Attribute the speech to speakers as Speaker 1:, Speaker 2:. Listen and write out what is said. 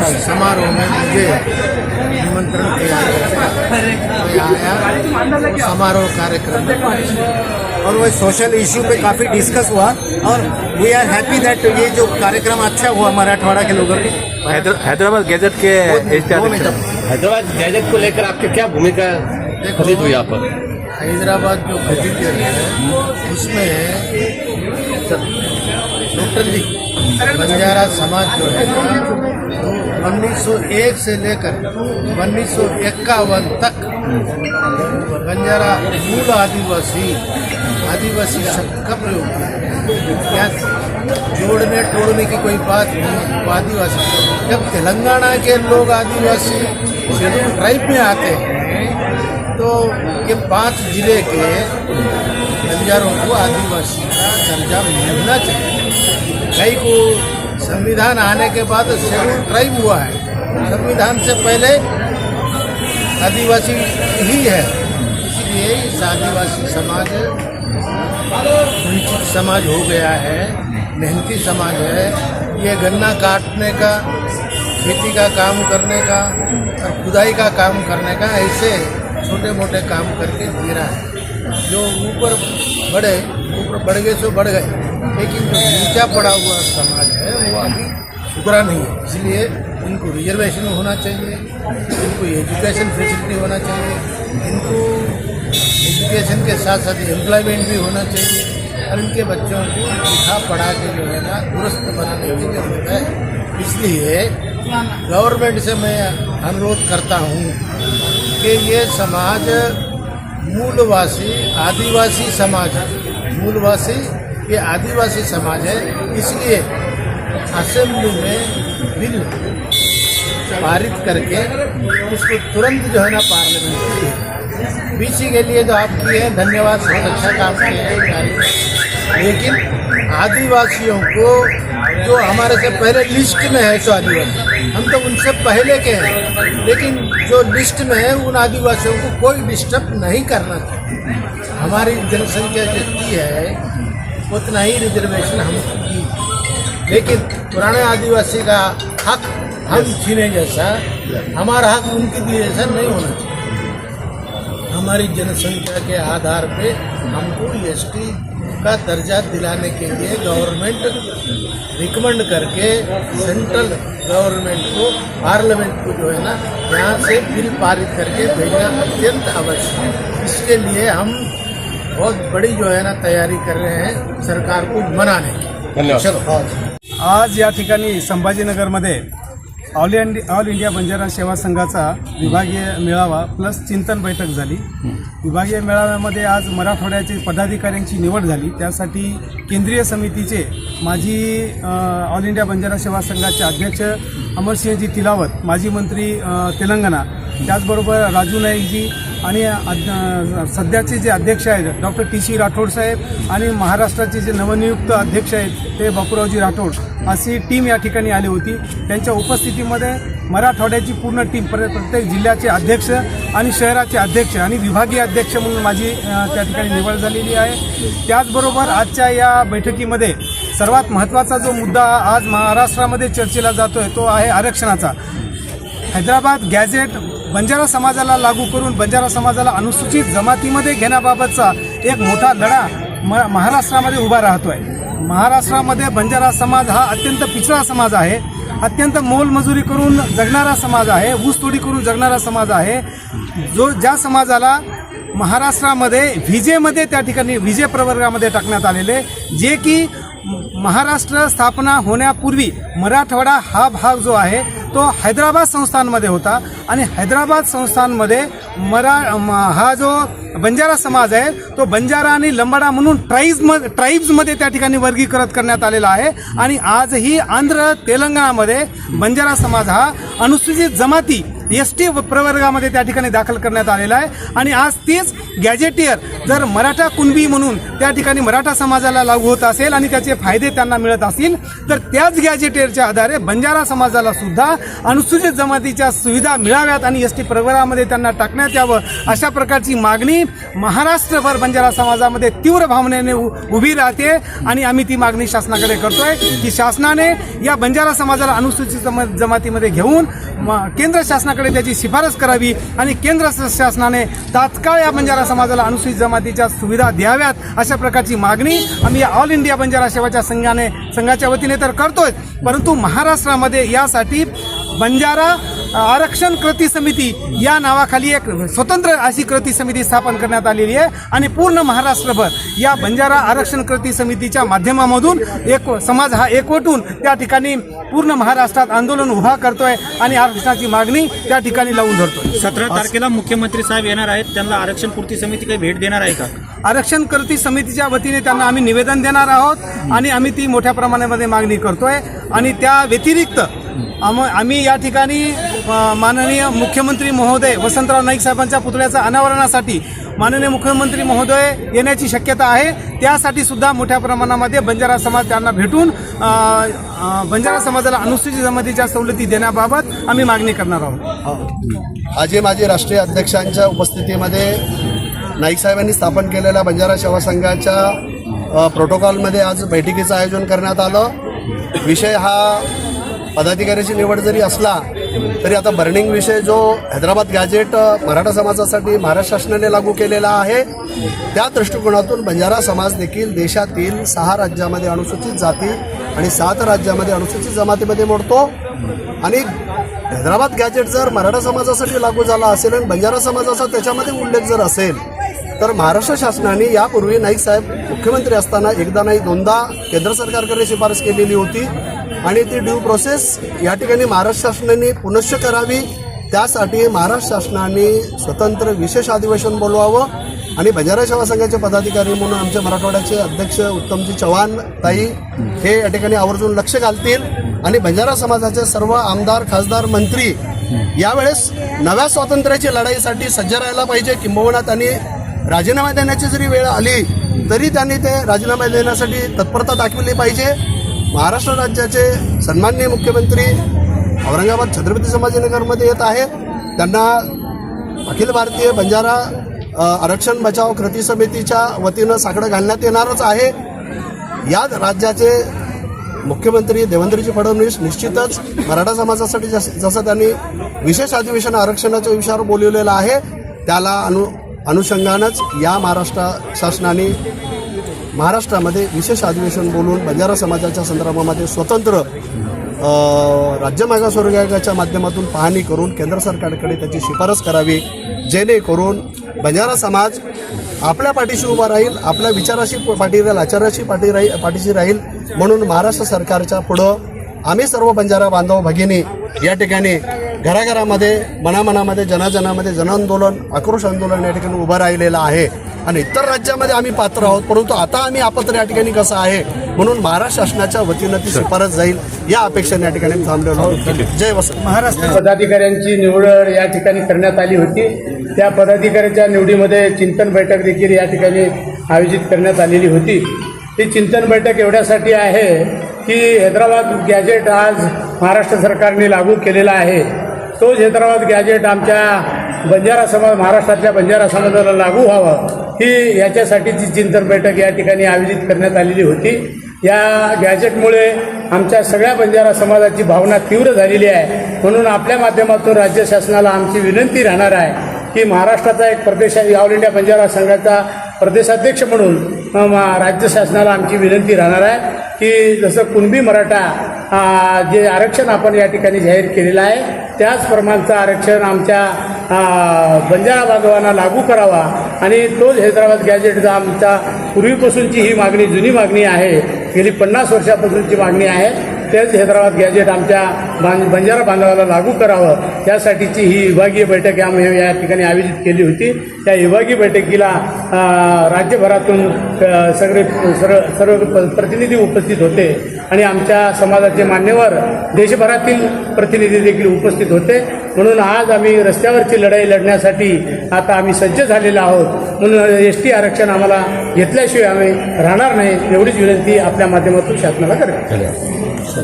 Speaker 1: उस समारोह में मुझे निमंत्रण किया आया समारोह कार्यक्रम में
Speaker 2: और वो सोशल इशू पे काफ़ी डिस्कस हुआ और वी आर हैप्पी दैट ये जो कार्यक्रम अच्छा हुआ मराठवाड़ा के लोगों को।
Speaker 3: हैदराबाद गैजेट के।
Speaker 4: हैदराबाद गैजेट को लेकर आपकी क्या भूमिका फलित हुई यहाँ पर?
Speaker 1: हैदराबाद जो गठित है उसमें टोटली बंजारा समाज जो है, उन्नीस सौ एक से लेकर उन्नीस सौ इक्यावन तक बंजारा मूल आदिवासी आदिवासी शब्द का प्रयोग किया जोड़ने तोड़ने की कोई बात नहीं, वो आदिवासी। जब तेलंगाना के लोग आदिवासी शेड्यूल ट्राइब में आते हैं तो ये पाँच ज़िले के बंजारों को आदिवासी का दर्जा मिलना चाहिए। कई को संविधान आने के बाद शेड्यूल ट्राइब हुआ है। संविधान से पहले आदिवासी ही है। इसलिए इस आदिवासी समाज वंचित समाज हो गया है, मेहनती समाज है। ये गन्ना काटने का, खेती का काम करने का और खुदाई का काम करने का ऐसे छोटे मोटे काम करके जी रहा है। जो ऊपर बढ़े, ऊपर बढ़ गए तो बढ़ गए। लेकिन जो नीचा पड़ा हुआ समाज है, वो अभी सुधरा नहीं है। इसलिए इनको रिजर्वेशन होना चाहिए इनको एजुकेशन फैसिलिटी होना चाहिए, इनको एजुकेशन के साथ साथ एम्प्लॉयमेंट भी होना चाहिए, और इनके बच्चों को लिखा पढ़ा के जो है ना, दुरुस्त बनाने की ज़रूरत है। इसलिए गवर्नमेंट से मैं अनुरोध करता हूँ कि ये समाज मूलवासी, आदिवासी समाज, मूलवासी ये आदिवासी समाज है, इसलिए असेंबली में बिल पारित करके उसको तुरंत जो है ना पार्लियामेंट में बीसी के लिए तो आप किए हैं, धन्यवाद, बहुत अच्छा काम किए हैं लेकिन आदिवासियों को जो हमारे से पहले लिस्ट में है तो आदिवासी, हम तो उनसे पहले के हैं, लेकिन जो लिस्ट में है, उन आदिवासियों को कोई डिस्टर्ब नहीं करना चाहिए हमारी जनसंख्या जितनी है उतना ही रिजर्वेशन हम की। लेकिन पुराने आदिवासी का हक हम छीने जैसा हमारा हक उनके लिए जैसा नहीं होना चाहिए। हमारी जनसंख्या के आधार पे हमको एसटी का दर्जा दिलाने के लिए गवर्नमेंट रिकमेंड करके सेंट्रल गवर्नमेंट को पार्लियामेंट को जो है ना यहाँ से बिल पारित करके भेजना अत्यंत आवश्यक है। इसके लिए हम बहुत बड़ी जो है ना तैयारी कर रहे हैं सरकार को मनाने की।
Speaker 5: आज या ठिकाणी संभाजीनगरमध्ये all India all India Banjara सेवा संघाचा विभागीय मेळावा प्लस चिंतन बैठक झाली. विभागीय मेळाव्यामध्ये आज मराठवाड्याचे पदाधिकाऱ्यांची निवड झाली. त्यासाठी केंद्रीय समितीचे माजी ऑल इंडिया बंजारा सेवा संघाचे अध्यक्ष अमरसिंहजी तिलावत माजी मंत्री तेलंगणा त्याचबरोबर राजू नाईकजी आणि सध्याचे जे अध्यक्ष आहेत डॉक्टर टी सी राठोड साहेब आणि महाराष्ट्राचे जे नवनियुक्त अध्यक्ष आहेत ते बापूरावजी राठोड अशी टीम या ठिकाणी आली होती. त्यांच्या उपस्थितीमध्ये मराठवाड्याची पूर्ण टीम प्र प्रत्येक जिल्ह्याचे अध्यक्ष आणि शहराचे अध्यक्ष आणि विभागीय अध्यक्ष म्हणून माझी त्या ठिकाणी निवड झालेली आहे. त्याचबरोबर आजच्या या बैठकीमध्ये सर्वात महत्त्वाचा जो मुद्दा आज महाराष्ट्रामध्ये चर्चेला जातो आहे तो आहे आरक्षणाचा. हैदराबाद गॅझेट बंजारा समाजाला लागू करून बंजारा समाजाला अनुसूचित जमातीमध्ये घेण्याबाबतचा एक मोठा लढा म महाराष्ट्रामध्ये उभा राहतो आहे महाराष्ट्रामध्ये बंजारा समाज हा अत्यंत पिछडा समाज आहे. अत्यंत मोलमजुरी करून जगणारा समाज आहे. ऊसतोडी करून जगणारा समाज आहे. जो ज्या समाजाला महाराष्ट्रामध्ये विजेमध्ये त्या ठिकाणी विजे प्रवर्गामध्ये टाकण्यात आलेले जे की महाराष्ट्र स्थापना होण्यापूर्वी मराठवाडा हा भाग जो आहे तो हैदराबाद संस्थानमध्ये होता आणि हैदराबाद संस्थानमध्ये मरा म- हा जो बंजारा समाज आहे तो बंजारा आणि लंबाडा म्हणून ट्राईब्ज ट्राईब्समध्ये त्या ठिकाणी वर्गीकृत करण्यात आलेला आहे. आणि आजही आंध्र तेलंगणामध्ये बंजारा समाज हा अनुसूचित जमाती एस टी प्रवर्गामध्ये त्या ठिकाणी दाखल करण्यात आलेला आहे. आणि आज तेच गॅजेटियर जर मराठा कुणबी म्हणून त्या ठिकाणी मराठा समाजाला लागू होत असेल आणि त्याचे फायदे त्यांना मिळत असतील तर त्याच गॅजेटियरच्या आधारे बंजारा समाजाला सुद्धा अनुसूचित जमातीच्या सुविधा मिळाव्यात आणि एस टी प्रवर्गामध्ये त्यांना टाकण्यात यावं अशा प्रकारची मागणी महाराष्ट्रभर बंजारा समाजामध्ये तीव्र भावनेने उ- उभी राहते. आणि आम्ही ती मागणी शासनाकडे करतोय की शासनाने या बंजारा समाजाला अनुसूचित जमातीमध्ये घेऊन केंद्र शासना शासनाकडे त्याची शिफारस करावी आणि केंद्र शासनाने तात्काळ या बंजारा समाजाला अनुसूचित जमातीच्या सुविधा द्याव्यात अशा प्रकारची मागणी आम्ही ऑल इंडिया बंजारा सेवाच्या संघाने संघाच्या वतीने तर करतोय. परंतु महाराष्ट्रामध्ये यासाठी बंजारा आरक्षण कृती समिती या नावाखाली एक स्वतंत्र अशी कृती समिती स्थापन करण्यात आलेली आहे आणि पूर्ण महाराष्ट्रभर या बंजारा आरक्षण कृती समितीच्या माध्यमामधून एक समाज हा एकवटून त्या ठिकाणी पूर्ण महाराष्ट्रात आंदोलन उभा करतोय आणि आरक्षणाची मागणी त्या ठिकाणी लावून धरतोय.
Speaker 6: सतरा तारखेला मुख्यमंत्री साहेब येणार आहेत त्यांना आरक्षण पूर्ती समिती काही भेट देणार आहे का?
Speaker 5: आरक्षण कृती समितीच्या वतीने त्यांना आम्ही निवेदन देणार आहोत आणि आम्ही ती मोठ्या प्रमाणामध्ये मागणी करतोय आणि त्या व्यतिरिक्त आम आम्ही या ठिकाणी माननीय मुख्यमंत्री महोदय वसंतराव नाईक साहेबांच्या पुतळ्याच्या अनावरणासाठी माननीय मुख्यमंत्री महोदय येण्याची शक्यता आहे. त्यासाठी सुद्धा मोठ्या प्रमाणामध्ये बंजारा समाज त्यांना भेटून बंजारा समाजाला अनुसूचित जमातीच्या सवलती देण्याबाबत आम्ही मागणी करणार आहोत.
Speaker 7: आजी माजी राष्ट्रीय अध्यक्षांच्या उपस्थितीमध्ये नाईक साहेबांनी स्थापन केलेल्या बंजारा सेवा संघाच्या प्रोटोकॉलमध्ये आज बैठकीचं आयोजन करण्यात आलं. विषय हा पदाधिकाऱ्याची निवड जरी असला तरी आता बर्निंग विषय जो हैदराबाद गॅजेट मराठा समाजासाठी महाराष्ट्र शासनाने लागू केलेला आहे त्या दृष्टिकोनातून बंजारा समाज देखील देशातील सहा राज्यामध्ये अनुसूचित जाती आणि सात राज्यामध्ये अनुसूचित जमातीमध्ये मोडतो. आणि हैदराबाद गॅजेट जर मराठा समाजासाठी लागू झाला असेल आणि बंजारा समाजाचा त्याच्यामध्ये उल्लेख जर असेल तर महाराष्ट्र शासनाने यापूर्वी नाईक साहेब मुख्यमंत्री असताना एकदा नाही दोनदा केंद्र सरकारकडे शिफारस केलेली होती. आणि ती ड्यू प्रोसेस या ठिकाणी महाराष्ट्र शासनाने पुनश्च करावी. त्यासाठी महाराष्ट्र शासनाने स्वतंत्र विशेष अधिवेशन बोलवावं. आणि बंजारा सेवा संघाचे पदाधिकारी म्हणून आमचे मराठवाड्याचे अध्यक्ष उत्तमजी चव्हाण ताई हे या ठिकाणी आवर्जून लक्ष घालतील. आणि बंजारा समाजाचे सर्व आमदार खासदार मंत्री यावेळेस नव्या स्वातंत्र्याची लढाईसाठी सज्ज राहायला पाहिजे. किंबहुना त्यांनी राजीनामा देण्याची जरी वेळ आली तरी त्यांनी ते राजीनामा देण्यासाठी तत्परता दाखवली पाहिजे. महाराष्ट्र राज्याचे सन्माननीय मुख्यमंत्री औरंगाबाद छत्रपती संभाजीनगरमध्ये येत आहेत. त्यांना अखिल भारतीय बंजारा आरक्षण बचाव कृती समितीच्या वतीनं साकडं घालण्यात येणारच आहे. या राज्याचे मुख्यमंत्री देवेंद्रजी फडणवीस निश्चितच मराठा समाजासाठी जस जसं त्यांनी विशेष अधिवेशन आरक्षणाच्या विषयावर बोलवलेलं आहे त्याला अनु अनुषंगानंच या महाराष्ट्र शासनाने महाराष्ट्रामध्ये विशेष अधिवेशन बोलून बंजारा समाजाच्या संदर्भामध्ये स्वतंत्र राज्य मागासवर्गाच्या माध्यमातून पाहणी करून केंद्र सरकारकडे त्याची शिफारस करावी जेणेकरून बंजारा समाज आपल्या पाठीशी उभा राहील आपल्या विचाराशी पाठी राहील आचाराशी पाठी राहील पाठीशी राहील म्हणून महाराष्ट्र सरकारच्या पुढं आम्ही सर्व बंजारा बांधव भगिनी या ठिकाणी घराघरामध्ये मनामनामध्ये जनाजनामध्ये जनआंदोलन आक्रोश आंदोलन या ठिकाणी उभं राहिलेलं आहे. आणि इतर राज्यामध्ये आम्ही पात्र आहोत परंतु आता आम्ही आपत्र या ठिकाणी कसं आहे म्हणून महाराष्ट्र शासनाच्या वतीनं ती शिफारस जाईल या अपेक्षेने या ठिकाणी थांबलेलो आहोत. जय वसंत.
Speaker 5: महाराष्ट्र.
Speaker 8: पदाधिकाऱ्यांची निवड या ठिकाणी करण्यात आली होती. त्या पदाधिकाऱ्याच्या निवडीमध्ये चिंतन बैठक देखील या ठिकाणी आयोजित करण्यात आलेली होती. ही चिंतन बैठक एवढ्यासाठी आहे की हैदराबाद गॅजेट आज महाराष्ट्र सरकारने लागू केलेला आहे. तोच हैदराबाद गॅजेट आमच्या बंजारा समाज महाराष्ट्रातल्या बंजारा समाजाला लागू व्हावं ही याच्यासाठीची चिंतन बैठक या ठिकाणी आयोजित करण्यात आलेली होती. या गॅजेटमुळे आमच्या सगळ्या बंजारा समाजाची भावना तीव्र झालेली आहे. म्हणून आपल्या माध्यमातून राज्य शासनाला आमची विनंती राहणार आहे की महाराष्ट्राचा एक प्रदेश ऑल इंडिया बंजारा संघाचा प्रदेशाध्यक्ष म्हणून राज्य शासनाला आमची विनंती राहणार आहे की जसं कुणबी मराठा जे आरक्षण आपण या ठिकाणी जाहीर केलेलं आहे त्याच प्रमाणचं आरक्षण आमच्या बंजारा बांधवांना लागू करावा. आणि तोच हैदराबाद गॅजेटचा आमचा पूर्वीपासूनची ही मागणी जुनी मागणी आहे. गेली पन्नास वर्षापासूनची मागणी आहे. तेच हैदराबाद गॅजेट आमच्या बां बंजारा बांधवाला लागू करावं. त्यासाठीची ही विभागीय बैठक आम्ही या ठिकाणी आयोजित केली होती. त्या विभागीय बैठकीला राज्यभरातून सगळे सर्व सर्व प- प्रतिनिधी उपस्थित होते. आणि आमच्या समाजाचे मान्यवर देशभरातील प्रतिनिधी देखील उपस्थित होते. म्हणून आज आम्ही रस्त्यावरची लढाई लढण्यासाठी आता आम्ही सज्ज झालेलो आहोत. म्हणून एस टी आरक्षण आम्हाला घेतल्याशिवाय आम्ही राहणार नाही एवढीच विनंती आपल्या माध्यमातून शासनाला करतो.